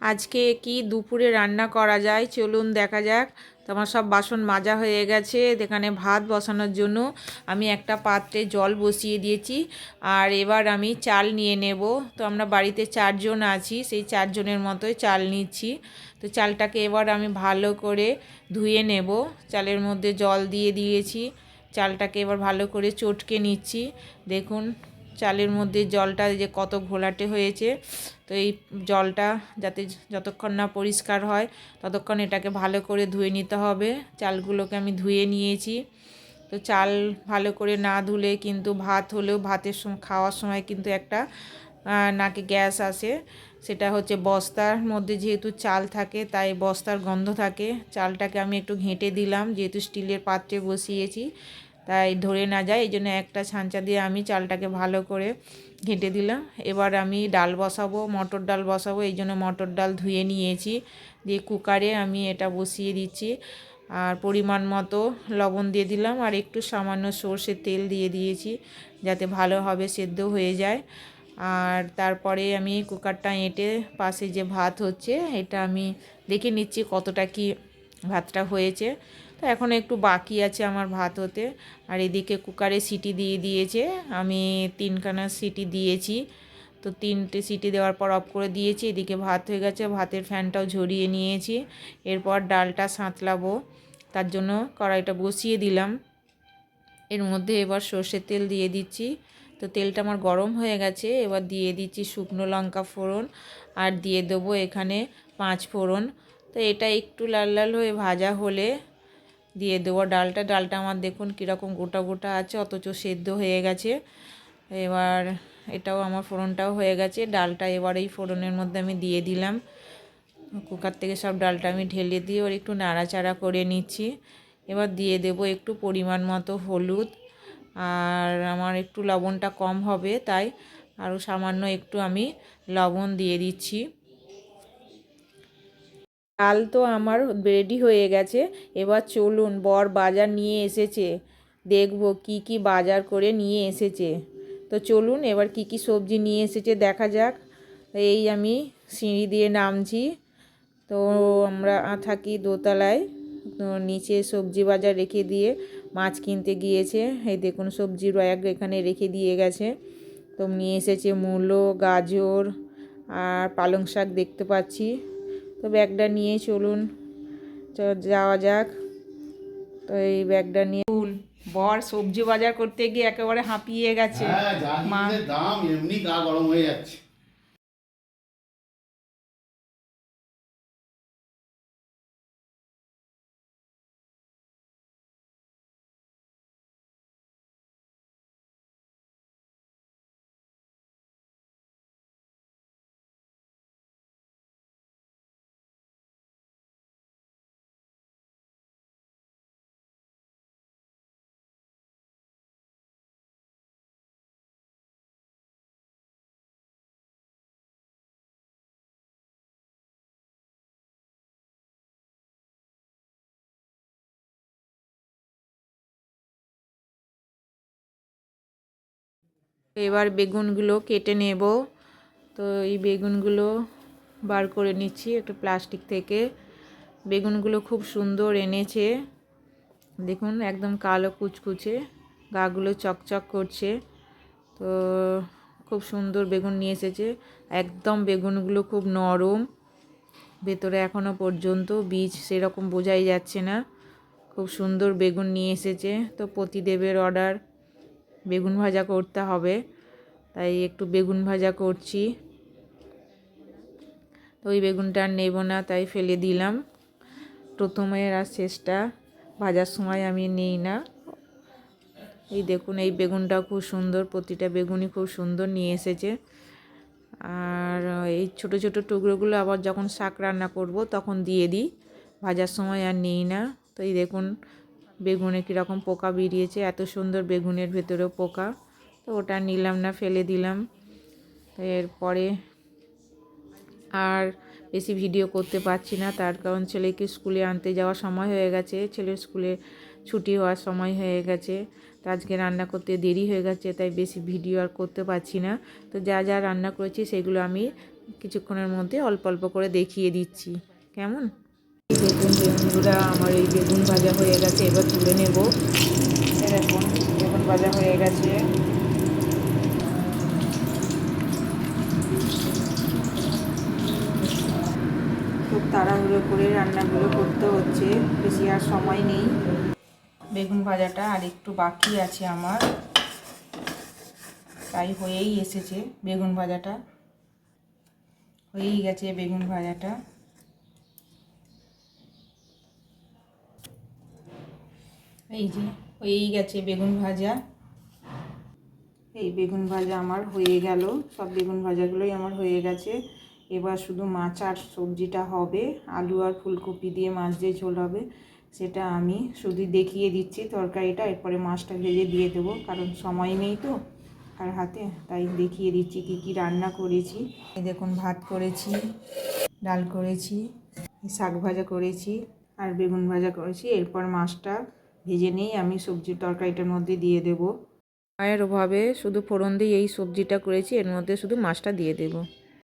আজকে কি দুপুরে রান্না করা যায়? চলুন দেখা যাক। তো আমার সব বাসন মাজা হয়ে গেছে। এখানে ভাত বসানোর জন্য আমি একটা পাত্রে জল বসিয়ে দিয়েছি। আর এবার আমি চাল নিয়ে নেব। তো আমরা বাড়িতে চারজন আছি। সেই চারজনের মতোই চাল নিচ্ছি। তো চালটাকে এবার আমি ভালো করে ধুয়ে নেব। চালের মধ্যে জল দিয়ে দিয়েছি। চালটাকে এবার ভালো করে চটকে নিচ্ছি। দেখুন চালের মধ্যে জলটা যে কত ঘোলাটে হয়েছে, তো এই জলটা যাতে যতক্ষণ না পরিষ্কার হয় ততক্ষণ এটাকে ভালো করে ধুয়ে নিতে হবে। চালগুলোকে আমি ধুয়ে নিয়েছি। তো চাল ভালো করে না ধুলে কিন্তু ভাত হলেও ভাতের খাওয়ার সময় কিন্তু একটা নাকে গ্যাস আসে। সেটা হচ্ছে বস্তার মধ্যে যেহেতু চাল থাকে তাই বস্তার গন্ধ থাকে। চালটাকে আমি একটু ঘেঁটে দিলাম, যেহেতু স্টিলের পাত্রে বসিয়েছি। তাই ধরে না যায়, এই জন্য একটা ছাঁচা দিয়ে আমি চালটাকে ভালো করে ঘেঁটে দিলাম। এবার আমি ডাল বসাবো, মটর ডাল বসাবো, এই জন্য মটর ডাল ধুয়ে নিয়েছি। দিয়ে কুকারে আমি এটা বসিয়ে দিচ্ছি। আর পরিমাণ মতো লবণ দিয়ে দিলাম আর একটু সামান্য সর্ষের তেল দিয়ে দিয়েছি যাতে ভালোভাবে সেদ্ধ হয়ে যায়। আর তারপরে আমি কুকারটা এঁটে পাশে যে ভাত হচ্ছে, এটা আমি দেখে নিচ্ছি কতটা কি ভাতটা হয়েছে। তো এখন একটু বাকি আছে আমার ভাত হতে। আর এদিকে কুকারে সিটি দিয়ে দিয়েছে। আমি তিনখানা সিটি দিয়েছি। তো তিনটে সিটি দেওয়ার পর অফ করে দিয়েছি। এদিকে ভাত হয়ে গেছে। ভাতের ফ্যানটাও ঝরিয়ে নিয়েছি। এরপর ডালটা সাঁতলাবো। তার জন্য কড়াইটা বসিয়ে দিলাম। এর মধ্যে এবার সর্ষের তেল দিয়ে দিচ্ছি। তো তেলটা আমার গরম হয়ে গেছে। এবার দিয়ে দিচ্ছি শুকনো লঙ্কা ফোড়ন। আর দিয়ে দেবো এখানে পাঁচ ফোড়ন। তো এটা একটু লাল লাল হয়ে ভাজা হলে দিয়ে দেবো। ডালটা ডালটা আমার দেখুন কীরকম গোটা গোটা আছে, অথচ সেদ্ধ হয়ে গেছে। এবার এটাও আমার ফোড়নটাও হয়ে গেছে। ডালটা এবার এই ফোড়নের মধ্যে আমি দিয়ে দিলাম। কুকার থেকে সব ডালটা আমি ঢেলে দিয়ে ওর একটু নাড়াচাড়া করে নিচ্ছি। এবার দিয়ে দেব একটু পরিমাণ মতো হলুদ। আর আমার একটু লবণটা কম হবে, তাই আরও সামান্য একটু আমি লবণ দিয়ে দিচ্ছি। ডাল তো আমার রেডি হয়ে গেছে। এবার চলুন, বর বাজার নিয়ে এসেছে। দেখব কি কি বাজার করে নিয়ে এসেছে। তো চলুন, এবার কি কি সবজি নিয়ে এসেছে দেখা যাক। এই আমি সিঁড়ি দিয়ে নামছি। তো আমরা থাকি দোতলায়। তো নিচে সবজি বাজার রেখে দিয়ে মাছ কিনতে গিয়েছে। এই দেখুন সবজির ব্যাগ এখানে রেখে দিয়ে গেছে। তো নিয়ে এসেছে মূলো, গাজর আর পালং শাক দেখতে পাচ্ছি। তো ব্যাগটা নিয়ে চলুন যাওয়া যাক। তো এই ব্যাগটা নিয়ে ফুল বর সবজি বাজার করতে গিয়ে একেবারে হাঁপিয়ে গেছে। হ্যাঁ মা দাম এমনি গা গরম হয়ে যাচ্ছে। এবার বেগুনগুলো কেটে নেব। তো এই বেগুনগুলো বার করে নিচ্ছি একটু প্লাস্টিক থেকে। বেগুনগুলো খুব সুন্দর এনেছে। দেখুন, একদম কালো কুচকুচে, গাগুলো চকচক করছে। তো খুব সুন্দর বেগুন নিয়ে এসেছে। একদম বেগুনগুলো খুব নরম। ভেতরে এখনও পর্যন্ত বীজ সেরকম বোঝাই যাচ্ছে না। খুব সুন্দর বেগুন নিয়ে এসেছে। তো প্রতিদেবের অর্ডার বেগুন ভাজা করতে হবে। তাই একটু বেগুন ভাজা করছি। তো ওই বেগুনটা আর নেব না, তাই ফেলে দিলাম। প্রথমের আর শেষটা ভাজার সময় আমি নেই না। এই দেখুন, এই বেগুনটা খুব সুন্দর, প্রতিটা বেগুনই খুব সুন্দর নিয়ে এসেছে। আর এই ছোট ছোট টুকরোগুলো আবার যখন শাক রান্না করব, তখন দিয়ে দিই। ভাজার সময় আর নেই না। তো এই দেখুন বেগুনে কীরকম পোকা বেরিয়েছে, এত সুন্দর বেগুনের ভেতরেও পোকা। তো ওটা নিলাম না, ফেলে দিলাম। এরপরে আর বেশি ভিডিও করতে পারছি না, তার কারণ ছেলেকে স্কুলে আনতে যাওয়ার সময় হয়ে গেছে, ছেলের স্কুলে ছুটি হওয়ার সময় হয়ে গেছে। তো আজকে রান্না করতে দেরি হয়ে গেছে, তাই বেশি ভিডিও আর করতে পারছি না। তো যা যা রান্না করেছি, সেগুলো আমি কিছুক্ষণের মধ্যে অল্প অল্প করে দেখিয়ে দিচ্ছি। কেমন? দেখুন বেগুনগুলো আমার এই বেগুন ভাজা হয়ে গেছে, এবার তুলে নেব। দেখুন, বেগুন ভাজা হয়ে গেছে। খুব তাড়াহুড়ো করে রান্নাগুলো করতে হচ্ছে, বেশি আর সময় নেই। বেগুন ভাজাটা আর একটু বাকি আছে আমার। তাই হয়েই এসেছে বেগুন ভাজাটা। হয়েই গেছে বেগুন ভাজাটা। এই যে, হয়েই গেছে বেগুন ভাজা। এই বেগুন ভাজা আমার হয়ে গেল। সব বেগুন ভাজাগুলোই আমার হয়ে গেছে। এবার শুধু মাছ আর সবজিটা হবে। আলু আর ফুলকপি দিয়ে মাছ দিয়ে ঝোল হবে। সেটা আমি শুধু দেখিয়ে দিচ্ছি তরকারিটা। এরপরে মাছটা ভেজে দিয়ে দেবো। কারণ সময় নেই তো আর হাতে। তাই দেখিয়ে দিচ্ছি কী কী রান্না করেছি। এই দেখুন, ভাত করেছি, ডাল করেছি, শাক ভাজা করেছি আর বেগুন ভাজা করেছি। এরপর মাছটা ভেজে নিয়েই আমি সবজির তরকারিটার মধ্যে দিয়ে দেবো। মায়ের অভাবে শুধু ফোড়ন দিয়ে এই সবজিটা করেছি, এর মধ্যে শুধু মাছটা দিয়ে দেবো।